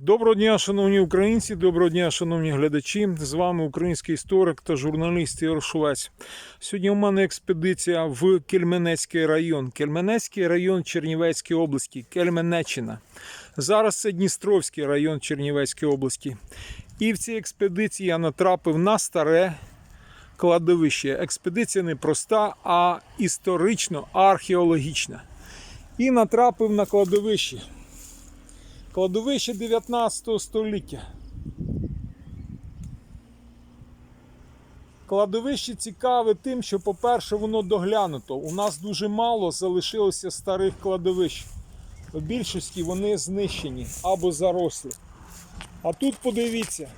Доброго дня, шановні українці, доброго дня, шановні глядачі. З вами український історик та журналіст Ігор Швець. Сьогодні у мене експедиція в Кельменецький район. Кельменецький район Чернівецької області, Кельменеччина. Зараз це Дністровський район Чернівецької області. І в цій експедиції я натрапив на старе кладовище. Експедиція не проста, а історично археологічна. І натрапив на кладовище. Кладовище 19 століття. Кладовище цікаве тим, що, по-перше, воно доглянуто. У нас дуже мало залишилося старих кладовищ. В більшості вони знищені або зарослі. А тут подивіться.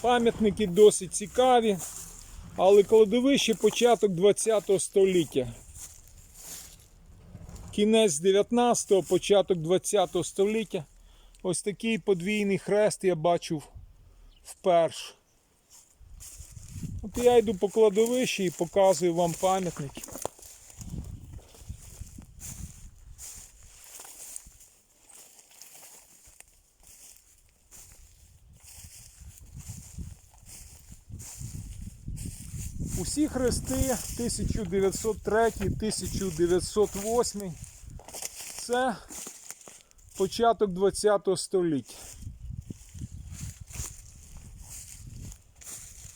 Пам'ятники досить цікаві. Але кладовище початок 20 століття. Кінець 19-го, початок 20 століття. Ось такий подвійний хрест я бачив вперше. От я йду по кладовищі і показую вам пам'ятники. Усі хрести 1903-1908 це початок 20 століття.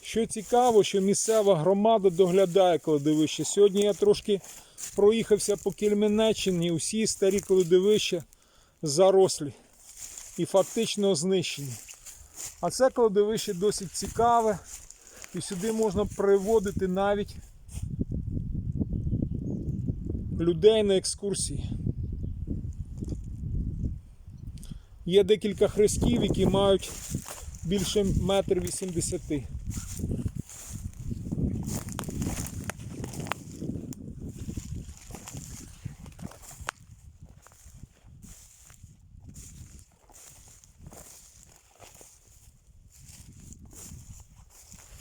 Що цікаво, що місцева громада доглядає кладовище. Сьогодні я трошки проїхався по Кельменеччині, усі старі кладовища зарослі і фактично знищені. А це кладовище досить цікаве. І сюди можна приводити навіть людей на екскурсії. Є декілька хрестів, які мають більше метр вісімдесяти.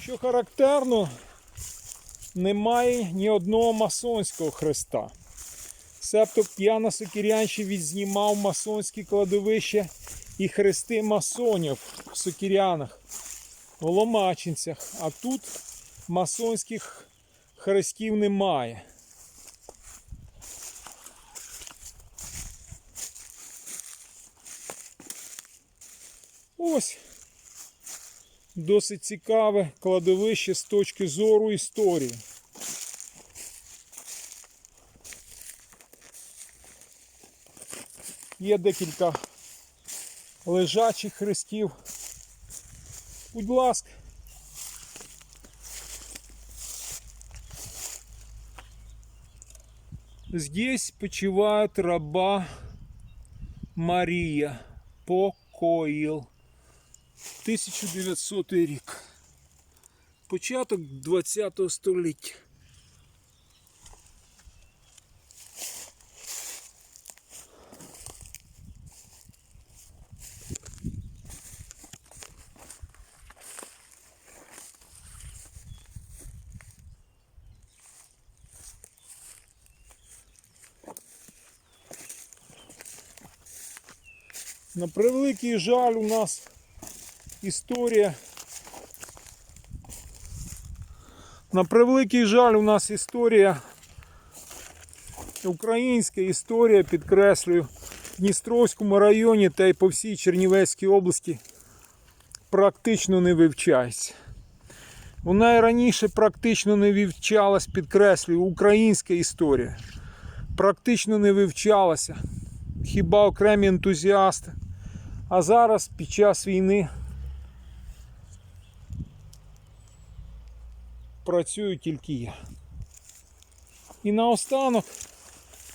Що характерно, немає ні одного масонського хреста. Себто П'яна Сокірянщик відзнімав масонські кладовища і хрести масонів в Сокірянах, в Ломачинцях. А тут масонських хрестів немає. Ось досить цікаве кладовище з точки зору історії. Є декілька лежачих хрестів. Будь ласка. Здесь почивает раба Мария Покоїл. 1900 рік. Початок 20 століття. На превеликий жаль у нас історія. На превеликий жаль, у нас історія, українська історія, підкреслюю, в Дністровському районі та й по всій Чернівецькій області практично не вивчається. Вона і раніше практично не вивчалась, підкреслюю, українська історія. Практично не вивчалася. Хіба окремі ентузіасти. А зараз під час війни працюю тільки я. І наостанок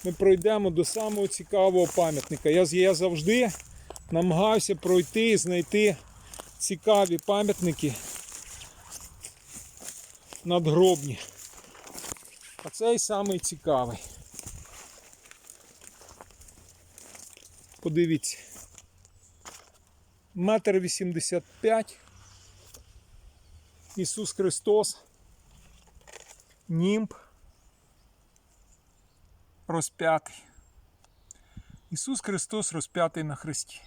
ми пройдемо до самого цікавого пам'ятника. Я, я завжди намагався пройти і знайти цікаві пам'ятники надгробні. А цей самий цікавий. Подивіться. Метр вісімдесят п'ять. Ісус Христос. Німб. розп'ятий. Ісус Христос розп'ятий на Христі.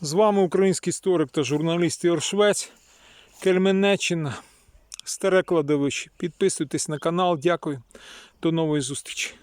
З вами український історик та журналіст Ігор Швець, Кельменеччина, Старе кладовище. Підписуйтесь на канал. Дякую. До нової зустрічі.